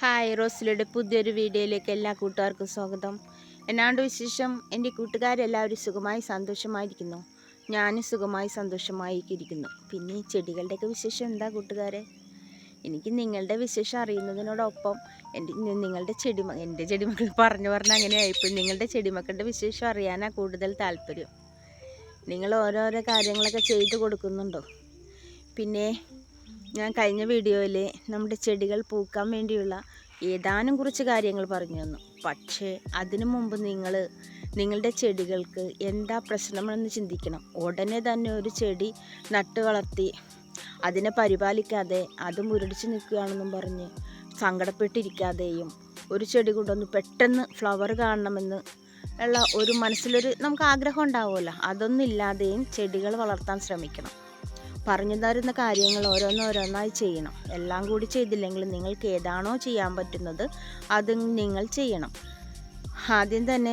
Hi റോസിലയുടെ പുതിയൊരു വീഡിയോയിലേക്ക് എല്ലാ കൂട്ടുകാർക്കും സ്വാഗതം. എന്നാണ്ട് വിശേഷം? എന്റെ കൂട്ടുകാരെല്ലാവരും സുഖമായി സന്തോഷമായിരിക്കുന്നു. ഞാനും സുഖമായി സന്തോഷമായി ഇരിക്കുന്നു പിന്നെ ചെടികളുടെയൊക്കെ വിശേഷം എന്താ കൂട്ടുകാരെ? എനിക്ക് നിങ്ങളുടെ വിശേഷം അറിയുന്നതിനോടൊപ്പം എന്റെ നിങ്ങളുടെ ചെടിമ എന്റെ ചെടിമക്കൾ പറഞ്ഞു പറഞ്ഞ അങ്ങനെയായിപ്പോൾ നിങ്ങളുടെ ചെടിമക്കളുടെ വിശേഷം അറിയാനാണ് കൂടുതൽ താല്പര്യം. നിങ്ങൾ ഓരോരോ കാര്യങ്ങളൊക്കെ ചെയ്തു കൊടുക്കുന്നുണ്ടോ? പിന്നെ ഞാൻ കഴിഞ്ഞ വീഡിയോയിൽ നമ്മുടെ ചെടികൾ പൂക്കാൻ വേണ്ടിയുള്ള ഏതാനും കുറച്ച് കാര്യങ്ങൾ പറഞ്ഞു തന്നു. പക്ഷേ അതിനു മുമ്പ് നിങ്ങൾ നിങ്ങളുടെ ചെടികൾക്ക് എന്താ പ്രശ്നമെന്ന് ചിന്തിക്കണം. ഉടനെ തന്നെ ഒരു ചെടി നട്ട് വളർത്തി അതിനെ പരിപാലിക്കാതെ അത് മുരടിച്ച് നിൽക്കുകയാണെന്നും പറഞ്ഞ് സങ്കടപ്പെട്ടിരിക്കാതെയും ഒരു ചെടി കൊണ്ടൊന്ന് പെട്ടെന്ന് ഫ്ലവർ കാണണമെന്ന് ഉള്ള ഒരു മനസ്സിലൊരു നമുക്ക് ആഗ്രഹം ഉണ്ടാവുമല്ലോ. അതൊന്നും ഇല്ലാതെയും ചെടികൾ വളർത്താൻ ശ്രമിക്കണം. പറഞ്ഞു തരുന്ന കാര്യങ്ങൾ ഓരോന്നോരോന്നായി ചെയ്യണം. എല്ലാം കൂടി ചെയ്തില്ലെങ്കിൽ നിങ്ങൾക്ക് ഏതാണോ ചെയ്യാൻ പറ്റുന്നത് അത് നിങ്ങൾ ചെയ്യണം. ആദ്യം തന്നെ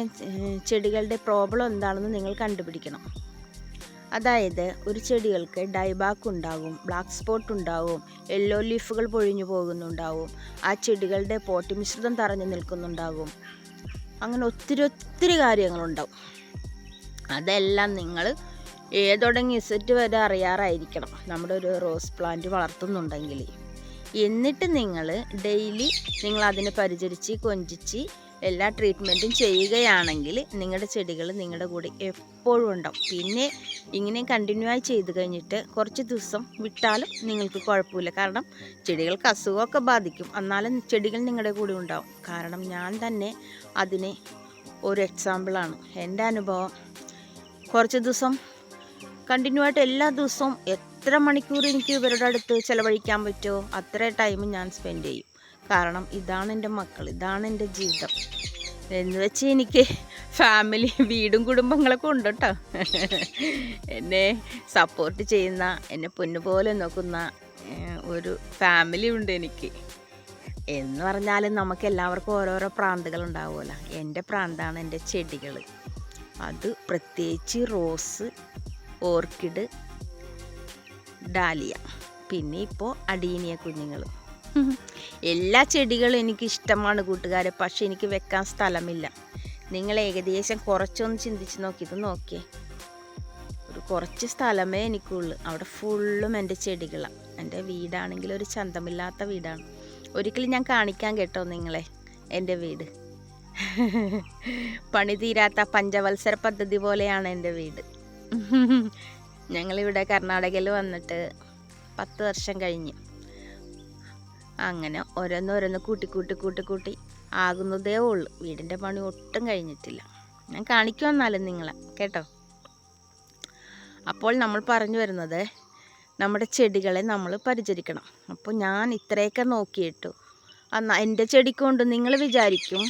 ചെടികളുടെ പ്രോബ്ലം എന്താണെന്ന് നിങ്ങൾ കണ്ടുപിടിക്കണം. അതായത് ഒരു ചെടികൾക്ക് ഡൈബാക്ക് ഉണ്ടാകും ബ്ലാക്ക് സ്പോട്ട് ഉണ്ടാവും യെല്ലോ ലീഫുകൾ പൊഴിഞ്ഞു പോകുന്നുണ്ടാവും ആ ചെടികളുടെ പോട്ടി മിശ്രിതം തറഞ്ഞു നിൽക്കുന്നുണ്ടാകും അങ്ങനെ ഒത്തിരി ഒത്തിരി കാര്യങ്ങളുണ്ടാവും. അതെല്ലാം നിങ്ങൾ ഏതൊടങ്ങി ഇസറ്റ് വരെ അറിയാറായിരിക്കണം. നമ്മുടെ ഒരു റോസ് പ്ലാന്റ് വളർത്തുന്നുണ്ടെങ്കിൽ. എന്നിട്ട് നിങ്ങൾ ഡെയിലി നിങ്ങൾ അതിനെ പരിചരിച്ച് കൊഞ്ചിച്ച് എല്ലാ ട്രീറ്റ്മെന്റും ചെയ്യുകയാണെങ്കിൽ നിങ്ങളുടെ ചെടികൾ നിങ്ങളുടെ കൂടെ എപ്പോഴും ഉണ്ടാവും. പിന്നെ ഇങ്ങനെ കണ്ടിന്യൂ ആയി ചെയ്ത് കഴിഞ്ഞിട്ട് കുറച്ച് ദിവസം വിട്ടാലും നിങ്ങൾക്ക് കുഴപ്പമില്ല. കാരണം ചെടികൾക്ക് അസുഖമൊക്കെ ബാധിക്കും. എന്നാലും ചെടികൾ നിങ്ങളുടെ കൂടെ ഉണ്ടാവും. കാരണം ഞാൻ തന്നെ അതിന് ഒരു എക്സാമ്പിളാണ് എന്റെ അനുഭവം കുറച്ച് ദിവസം കണ്ടിന്യൂ ആയിട്ട് എല്ലാ ദിവസവും എത്ര മണിക്കൂർ എനിക്ക് ഇവരുടെ അടുത്ത് ചിലവഴിക്കാൻ പറ്റുമോ അത്ര ടൈം ഞാൻ സ്പെൻഡ് ചെയ്യും. കാരണം ഇതാണ് എന്റെ മക്കൾ ഇതാണ് എന്റെ ജീവിതം. എന്ന് വെച്ച് എനിക്ക് ഫാമിലി വീടും കുടുംബങ്ങളൊക്കെ ഉണ്ട് കേട്ടോ എന്നെ സപ്പോർട്ട് ചെയ്യുന്ന എന്നെ പൊന്നുപോലെ നോക്കുന്ന ഒരു ഫാമിലി ഉണ്ട് എനിക്ക്. എന്ന് പറഞ്ഞാൽ നമുക്ക് എല്ലാവർക്കും ഓരോരോ പ്രാന്തുകൾ ഉണ്ടാവുമല്ലോ. എന്റെ പ്രാന്താണ് എന്റെ ചെടികൾ അത് പ്രത്യേകിച്ച് റോസ് ഓർക്കിഡ് ഡാലിയ പിന്നെ ഇപ്പോൾ അടീനിയ കുഞ്ഞുങ്ങൾ എല്ലാ ചെടികളും എനിക്ക് ഇഷ്ടമാണ് കൂട്ടുകാരെ പക്ഷേ എനിക്ക് വെക്കാൻ സ്ഥലമില്ല. നിങ്ങൾ ഏകദേശം കുറച്ചൊന്ന് ചിന്തിച്ച് നോക്കി ഇത് നോക്കിയേ. ഒരു കുറച്ച് സ്ഥലമേ എനിക്കുള്ളൂ. അവിടെ ഫുള്ളും എന്റെ ചെടികളാണ് എന്റെ വീടാണെങ്കിൽ ഒരു ചന്തമില്ലാത്ത വീടാണ്. ഒരിക്കലും ഞാൻ കാണിക്കാൻ കേട്ടോ നിങ്ങളെ എന്റെ വീട്. പണി തീരാത്ത പഞ്ചവത്സര പദ്ധതി പോലെയാണ് എന്റെ വീട്. ഞങ്ങളിവിടെ കർണാടകയിൽ വന്നിട്ട് പത്ത് വർഷം കഴിഞ്ഞ്. അങ്ങനെ ഓരോന്നോരോന്ന് കൂട്ടി കൂട്ടി കൂട്ടി കൂട്ടി ആകുന്നതേ ഉള്ളൂ. വീടിന്റെ പണി ഒട്ടും കഴിഞ്ഞിട്ടില്ല. ഞാൻ കാണിക്കുമെന്നാലും നിങ്ങളെ കേട്ടോ? അപ്പോൾ നമ്മൾ പറഞ്ഞു വരുന്നത് നമ്മുടെ ചെടികളെ നമ്മൾ പരിചരിക്കണം. അപ്പോൾ ഞാൻ ഇത്രയൊക്കെ നോക്കിയിട്ടു. എന്റെ ചെടിക്കൊണ്ട് നിങ്ങൾ വിചാരിക്കും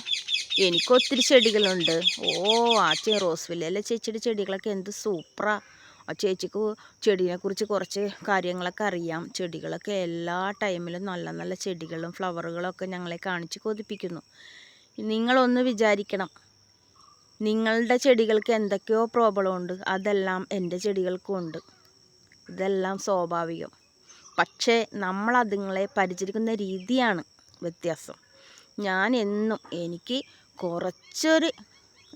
എനിക്ക് ഒത്തിരി ചെടികളുണ്ട്. ഓ ആ ചെ റോസ് വില്ലയിലെ ചേച്ചിയുടെ ചെടികളൊക്കെ എന്ത് സൂപ്പറാ. ആ ചേച്ചിക്ക് ചെടീനെക്കുറിച്ച് കുറച്ച് കാര്യങ്ങളൊക്കെ അറിയാം. ചെടികളൊക്കെ എല്ലാ ടൈമിലും നല്ല നല്ല ചെടികളും ഫ്ലവറുകളൊക്കെ ഞങ്ങളെ കാണിച്ച് കൊതിപ്പിക്കുന്നു. നിങ്ങളൊന്ന് വിചാരിക്കണം. നിങ്ങളുടെ ചെടികൾക്ക് എന്തൊക്കെയോ പ്രോബ്ലം ഉണ്ട് അതെല്ലാം എന്റെ ചെടികൾക്കും ഉണ്ട്. ഇതെല്ലാം സ്വാഭാവികം. പക്ഷേ നമ്മൾ അതുങ്ങളെ പരിചരിക്കുന്ന രീതിയാണ് വ്യത്യാസം. ഞാൻ എന്നും എനിക്ക് കുറച്ചൊരു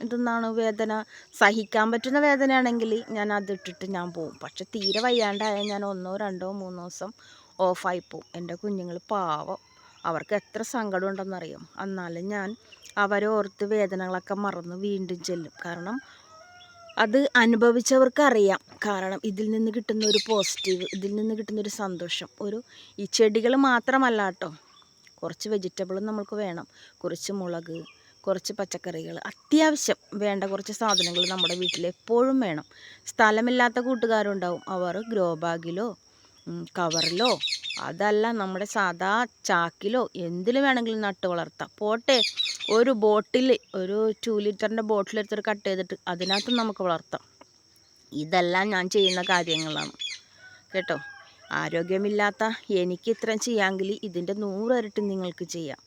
ഇതെന്നാണ് വേദന. സഹിക്കാൻ പറ്റുന്ന വേദനയാണെങ്കിൽ ഞാൻ അതിട്ടിട്ട് ഞാൻ പോവും. പക്ഷെ തീരെ വയ്യാണ്ടായാൽ ഞാൻ ഒന്നോ രണ്ടോ മൂന്നോ ദിവസം ഓഫായി പോവും. എന്റെ കുഞ്ഞുങ്ങൾ പാവം. അവർക്ക് എത്ര സങ്കടം ഉണ്ടെന്നറിയാം എന്നാലും ഞാൻ അവരെ ഓർത്ത് വേദനകളൊക്കെ മറന്ന് വീണ്ടും ചെല്ലും. കാരണം അത് അനുഭവിച്ചവർക്ക് അറിയാം കാരണം ഇതിൽ നിന്ന് കിട്ടുന്ന ഒരു പോസിറ്റീവ് ഇതിൽ നിന്ന് കിട്ടുന്ന ഒരു സന്തോഷം. ഒരു ഈ ചെടികൾ മാത്രമല്ല കേട്ടോ. കുറച്ച് വെജിറ്റബിളും നമുക്ക് വേണം. കുറച്ച് മുളക് കുറച്ച് പച്ചക്കറികൾ അത്യാവശ്യം വേണ്ട കുറച്ച് സാധനങ്ങൾ നമ്മുടെ വീട്ടിൽ എപ്പോഴും വേണം. സ്ഥലമില്ലാത്ത കൂട്ടുകാരുണ്ടാവും. അവർ ഗ്രോ ബാഗിലോ കവറിലോ അതല്ല നമ്മുടെ സാധാ ചാക്കിലോ എന്തിൽ വേണമെങ്കിലും നട്ട് വളർത്താം. പോട്ടെ ഒരു ബോട്ടിൽ ഒരു ടു ലിറ്ററിന്റെ ബോട്ടിൽ എടുത്തിട്ട് കട്ട് ചെയ്തിട്ട് അതിനകത്ത് നമുക്ക് വളർത്താം. ഇതെല്ലാം ഞാൻ ചെയ്യുന്ന കാര്യങ്ങളാണ്. കേട്ടോ? ആരോഗ്യമില്ലാത്ത എനിക്ക് ഇത്രയും ചെയ്യാമെങ്കിൽ ഇതിന്റെ നൂറിരട്ടി നിങ്ങൾക്ക് ചെയ്യാം.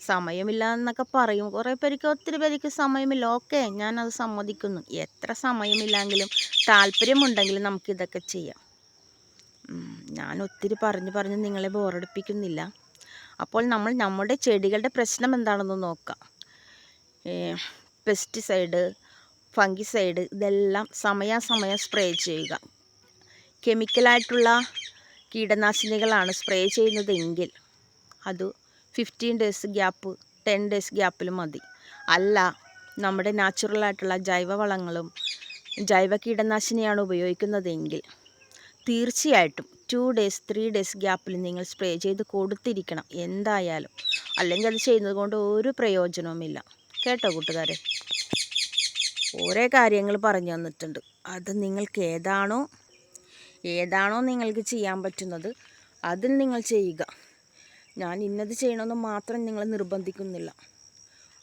സമയമില്ല എന്നൊക്കെ പറയും. കുറേ പേർക്ക് ഒത്തിരി പേർക്ക് സമയമില്ല. ഓക്കെ ഞാനത് സമ്മതിക്കുന്നു. എത്ര സമയമില്ലെങ്കിലും താല്പര്യമുണ്ടെങ്കിലും നമുക്കിതൊക്കെ ചെയ്യാം. ഞാൻ ഒത്തിരി പറഞ്ഞു പറഞ്ഞ് നിങ്ങളെ ബോറടിപ്പിക്കുന്നില്ല. അപ്പോൾ നമ്മൾ നമ്മുടെ ചെടികളുടെ പ്രശ്നം എന്താണെന്ന് നോക്കാം. പെസ്റ്റിസൈഡ് ഫംഗിസൈഡ് ഇതെല്ലാം സമയാസമയം സ്പ്രേ ചെയ്യുക. കെമിക്കലായിട്ടുള്ള കീടനാശിനികളാണ് സ്പ്രേ ചെയ്യുന്നതെങ്കിൽ അത് fifteen days gap ten days ഗ്യാപ്പിൽ മതി. അല്ല നമ്മുടെ നാച്ചുറലായിട്ടുള്ള ജൈവവളങ്ങളും ജൈവ കീടനാശിനിയാണ് ഉപയോഗിക്കുന്നതെങ്കിൽ തീർച്ചയായിട്ടും ടു ഡേയ്സ് ത്രീ ഡേയ്സ് ഗ്യാപ്പിൽ നിങ്ങൾ സ്പ്രേ ചെയ്ത് കൊടുത്തിരിക്കണം. എന്തായാലും. അല്ലെങ്കിൽ അത് ചെയ്യുന്നത് കൊണ്ട് ഒരു പ്രയോജനവുമില്ല. കേട്ടോ കൂട്ടുകാരെ? ഓരോ കാര്യങ്ങൾ പറഞ്ഞു തന്നിട്ടുണ്ട്. അത് നിങ്ങൾക്ക് ഏതാണോ ഏതാണോ നിങ്ങൾക്ക് ചെയ്യാൻ പറ്റുന്നത് അതിൽ നിങ്ങൾ ചെയ്യുക. ഞാൻ ഇന്നത് ചെയ്യണമെന്ന് മാത്രം നിങ്ങൾ നിർബന്ധിക്കുന്നില്ല.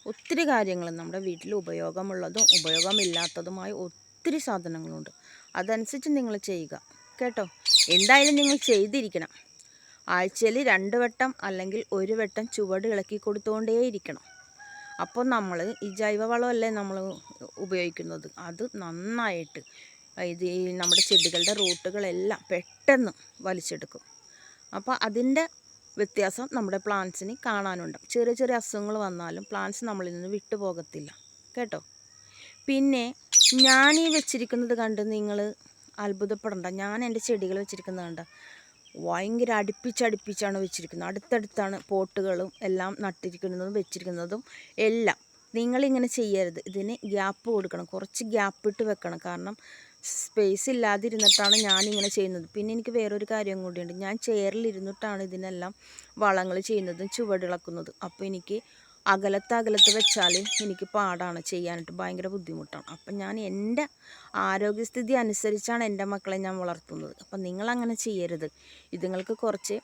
ഒത്തിരി കാര്യങ്ങൾ നമ്മുടെ വീട്ടിൽ ഉപയോഗമുള്ളതും ഉപയോഗമില്ലാത്തതുമായ ഒത്തിരി സാധനങ്ങളുണ്ട്. അതനുസരിച്ച് നിങ്ങൾ ചെയ്യുക. കേട്ടോ? എന്തായാലും നിങ്ങൾ ചെയ്തിരിക്കണം. ആഴ്ചയിൽ രണ്ട് വട്ടം അല്ലെങ്കിൽ ഒരു വട്ടം ചുവട് ഇളക്കി കൊടുത്തുകൊണ്ടേയിരിക്കണം. അപ്പോൾ നമ്മൾ ഈ ജൈവവളമല്ലേ നമ്മൾ ഉപയോഗിക്കുന്നത്? അത് നന്നായിട്ട് ഇത് നമ്മുടെ ചെടികളുടെ റൂട്ടുകളെല്ലാം പെട്ടെന്ന് വലിച്ചെടുക്കും. അപ്പോൾ അതിന്റെ വ്യത്യാസം നമ്മുടെ പ്ലാന്റ്സിന് കാണാനുണ്ട്. ചെറിയ ചെറിയ അസുഖങ്ങൾ വന്നാലും പ്ലാന്റ്സ് നമ്മളിൽ നിന്ന് വിട്ടുപോകത്തില്ല കേട്ടോ? പിന്നെ ഞാൻ ഈ വെച്ചിരിക്കുന്നത് കണ്ട് നിങ്ങൾ അത്ഭുതപ്പെടണ്ട. ഞാൻ എന്റെ ചെടികൾ വെച്ചിരിക്കുന്നത് കണ്ട ഭയങ്കര അടുപ്പിച്ചടുപ്പിച്ചാണ് വെച്ചിരിക്കുന്നത്. അടുത്തടുത്താണ് പോട്ടുകളും എല്ലാം നട്ടിരിക്കുന്നതും വെച്ചിരിക്കുന്നതും എല്ലാം. നിങ്ങളിങ്ങനെ ചെയ്യരുത്. ഇതിന് ഗ്യാപ്പ് കൊടുക്കണം. കുറച്ച് ഗ്യാപ്പ് ഇട്ട് വെക്കണം. കാരണം സ്പേസ് ഇല്ലാതിരുന്നിട്ടാണ് ഞാനിങ്ങനെ ചെയ്യുന്നത്. പിന്നെ എനിക്ക് വേറൊരു കാര്യം കൂടിയുണ്ട്. ഞാൻ ചെയറിൽ ഇരുന്നിട്ടാണ് ഇതിനെല്ലാം വളങ്ങൾ ചെയ്യുന്നതും ചുവടിളക്കുന്നതും അപ്പോൾ എനിക്ക് അകലത്ത് അകലത്ത് വെച്ചാൽ എനിക്ക് പാടാണ് ചെയ്യാനായിട്ട് ഭയങ്കര ബുദ്ധിമുട്ടാണ്. അപ്പം ഞാൻ എന്റെ ആരോഗ്യസ്ഥിതി അനുസരിച്ചാണ് എന്റെ മക്കളെ ഞാൻ വളർത്തുന്നത്. അപ്പം നിങ്ങളങ്ങനെ ചെയ്യരുത്. ഇതുങ്ങൾക്ക് കുറച്ച്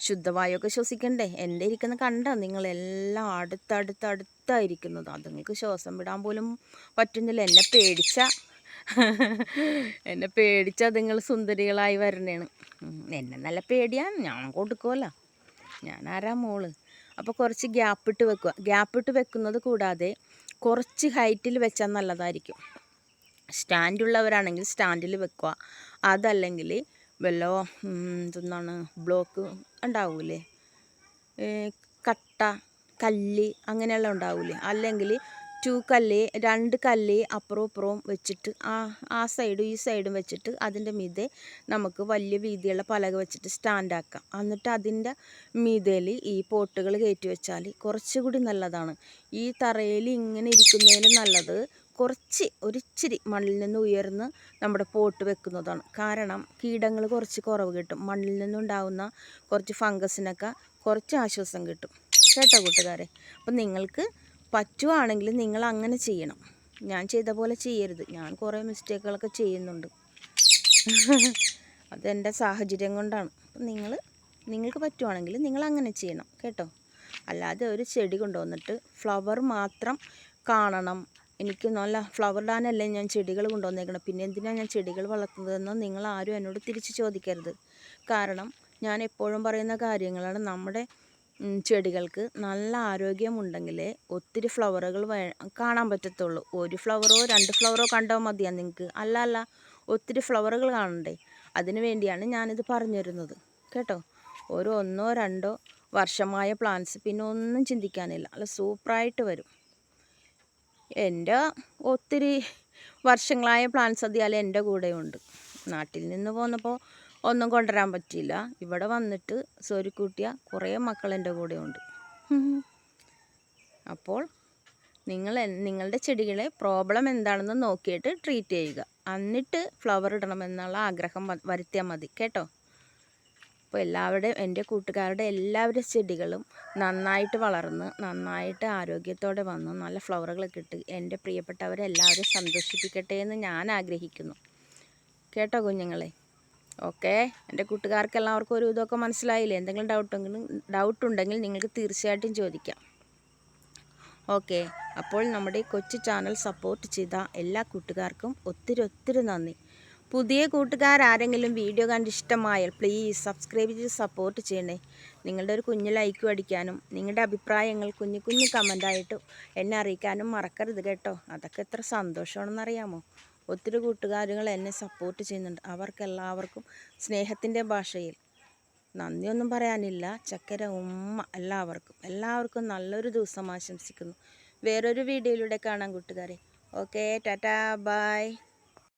ശുദ്ധവായുവൊക്കെ ശ്വസിക്കണ്ടേ? എന്റെ ഇരിക്കുന്ന കണ്ട നിങ്ങളെല്ലാം അടുത്തടുത്തടുത്തായിരിക്കുന്നത്. അതുങ്ങൾക്ക് ശ്വാസം വിടാൻ പോലും പറ്റുന്നില്ല. എന്നെ പേടിച്ച എന്നെ പേടിച്ച നിങ്ങൾ സുന്ദരികളായി വരണേണ്. എന്നെ നല്ല പേടിയാണ് ഞാൻ കൊടുക്കുമല്ലോ ഞാൻ ആരാ മോൾ? അപ്പോൾ കുറച്ച് ഗ്യാപ്പിട്ട് വെക്കുക ഗ്യാപ്പിട്ട് വെക്കുന്നത് കൂടാതെ കുറച്ച് ഹൈറ്റിൽ വെച്ചാൽ നല്ലതായിരിക്കും. സ്റ്റാൻഡുള്ളവരാണെങ്കിൽ സ്റ്റാൻഡിൽ വെക്കുക അതല്ലെങ്കിൽ വല്ല എന്താണ് ബ്ലോക്ക് ഉണ്ടാവൂലേ? കട്ട കല്ല് അങ്ങനെയുള്ള ഉണ്ടാവൂലേ? അല്ലെങ്കിൽ ടു കല്ല് രണ്ട് കല്ല് അപ്പുറവും ഇപ്പുറവും വെച്ചിട്ട് ആ ആ സൈഡും ഈ സൈഡും വെച്ചിട്ട് അതിന്റെ മീതെ നമുക്ക് വലിയ വീതിയുള്ള പലക വെച്ചിട്ട് സ്റ്റാൻഡാക്കാം എന്നിട്ട് അതിന്റെ മീതയിൽ ഈ പോട്ടുകൾ കയറ്റി വെച്ചാൽ കുറച്ചുകൂടി നല്ലതാണ്. ഈ തറയിൽ ഇങ്ങനെ ഇരിക്കുന്നതിലും നല്ലത് കുറച്ച് ഒരിച്ചിരി മണ്ണിൽ നിന്ന് ഉയർന്ന് നമ്മുടെ പോട്ട് വെക്കുന്നതാണ്. കാരണം കീടങ്ങൾ കുറച്ച് കുറവ് കിട്ടും. മണ്ണിൽ നിന്നുണ്ടാകുന്ന കുറച്ച് ഫംഗസിനൊക്കെ കുറച്ച് ആശ്വാസം കിട്ടും. കേട്ടോ കൂട്ടുകാരെ? അപ്പം നിങ്ങൾക്ക് പറ്റുവാണെങ്കിൽ നിങ്ങൾ അങ്ങനെ ചെയ്യണം. ഞാൻ ചെയ്ത പോലെ ചെയ്യരുത്. ഞാൻ കുറേ മിസ്റ്റേക്കുകളൊക്കെ ചെയ്യുന്നുണ്ട്. അതെന്റെ സാഹചര്യം കൊണ്ടാണ്. അപ്പം നിങ്ങൾ നിങ്ങൾക്ക് പറ്റുവാണെങ്കിൽ നിങ്ങൾ അങ്ങനെ ചെയ്യണം. കേട്ടോ? അല്ലാതെ ഒരു ചെടി കൊണ്ടുവന്നിട്ട് ഫ്ലവർ മാത്രം കാണണം. എനിക്ക് നല്ല ഫ്ലവർ ഡാനല്ലേ ഞാൻ ചെടികൾ കൊണ്ടുവന്നേക്കണം. പിന്നെ എന്തിനാണ് ഞാൻ ചെടികൾ വളർത്തുന്നതെന്ന് നിങ്ങൾ ആരും എന്നോട് തിരിച്ച് ചോദിക്കരുത്. കാരണം ഞാൻ എപ്പോഴും പറയുന്ന കാര്യങ്ങളാണ് നമ്മുടെ ചെടികൾക്ക് നല്ല ആരോഗ്യമുണ്ടെങ്കിലേ ഒത്തിരി ഫ്ലവറുകൾ വേ കാണാൻ പറ്റത്തുള്ളൂ. ഒരു ഫ്ലവറോ രണ്ട് ഫ്ലവറോ കണ്ടാൽ മതിയാ നിങ്ങൾക്ക് അല്ല അല്ല ഒത്തിരി ഫ്ലവറുകൾ കാണണ്ടേ? അതിനു വേണ്ടിയാണ് ഞാനിത് പറഞ്ഞു തരുന്നത് കേട്ടോ? ഒരു ഒന്നോ രണ്ടോ വർഷമായ പ്ലാന്റ്സ് പിന്നെ ഒന്നും ചിന്തിക്കാനില്ല. അല്ല സൂപ്പറായിട്ട് വരും. എന്റെ ഒത്തിരി വർഷങ്ങളായ പ്ലാന്റ്സ് അതിയാൽ എന്റെ കൂടെയുണ്ട്. നാട്ടിൽ നിന്ന് പോന്നപ്പോൾ ഒന്നും കൊണ്ടുവരാൻ പറ്റിയില്ല. ഇവിടെ വന്നിട്ട് സ്വരുക്കൂട്ടിയ കുറേ മക്കൾ കൂടെ ഉണ്ട് അപ്പോൾ നിങ്ങൾ നിങ്ങളുടെ ചെടികളെ പ്രോബ്ലം എന്താണെന്ന് നോക്കിയിട്ട് ട്രീറ്റ് ചെയ്യുക. എന്നിട്ട് ഫ്ലവർ ഇടണമെന്നുള്ള ആഗ്രഹം വരുത്തിയാൽ മതി. കേട്ടോ? അപ്പോൾ എല്ലാവരുടെയും എന്റെ കൂട്ടുകാരുടെ എല്ലാവരുടെ ചെടികളും നന്നായിട്ട് വളർന്ന് നന്നായിട്ട് ആരോഗ്യത്തോടെ വന്ന് നല്ല ഫ്ലവറുകളൊക്കെ ഇട്ട് എന്റെ പ്രിയപ്പെട്ടവരെ എല്ലാവരും സന്തോഷിപ്പിക്കട്ടെ എന്ന് ഞാൻ ആഗ്രഹിക്കുന്നു. കേട്ടോ കുഞ്ഞുങ്ങളെ? ഓക്കെ. എന്റെ കൂട്ടുകാർക്ക് എല്ലാവർക്കും ഒരു ഇതൊക്കെ മനസ്സിലായില്ലേ? എന്തെങ്കിലും ഡൗട്ട് ഡൗട്ട് ഉണ്ടെങ്കിൽ നിങ്ങൾക്ക് തീർച്ചയായിട്ടും ചോദിക്കാം. ഓക്കെ. അപ്പോൾ നമ്മുടെ കൊച്ചു ചാനൽ സപ്പോർട്ട് ചെയ്ത എല്ലാ കൂട്ടുകാർക്കും ഒത്തിരി ഒത്തിരി നന്ദി. പുതിയ കൂട്ടുകാരാരെങ്കിലും വീഡിയോ കണ്ട് ഇഷ്ടമായാൽ പ്ലീസ് സബ്സ്ക്രൈബ് ചെയ്ത് സപ്പോർട്ട് ചെയ്യണേ. നിങ്ങളുടെ ഒരു കുഞ്ഞു ലൈക്കും അടിക്കാനും നിങ്ങളുടെ അഭിപ്രായങ്ങൾ കുഞ്ഞു കുഞ്ഞു കമന്റായിട്ട് എന്നെ അറിയിക്കാനും മറക്കരുത് കേട്ടോ. അതൊക്കെ എത്ര സന്തോഷമാണെന്നറിയാമോ? ഒത്തിരി കൂട്ടുകാരുകൾ എന്നെ സപ്പോർട്ട് ചെയ്യുന്നുണ്ട്. അവർക്കെല്ലാവർക്കും സ്നേഹത്തിന്റെ ഭാഷയിൽ. നന്ദിയൊന്നും പറയാനില്ല. ചക്കര ഉമ്മ എല്ലാവർക്കും. എല്ലാവർക്കും നല്ലൊരു ദിവസം ആശംസിക്കുന്നു. വേറൊരു വീഡിയോയിലൂടെ കാണാം കൂട്ടുകാരെ. Okay Tata bye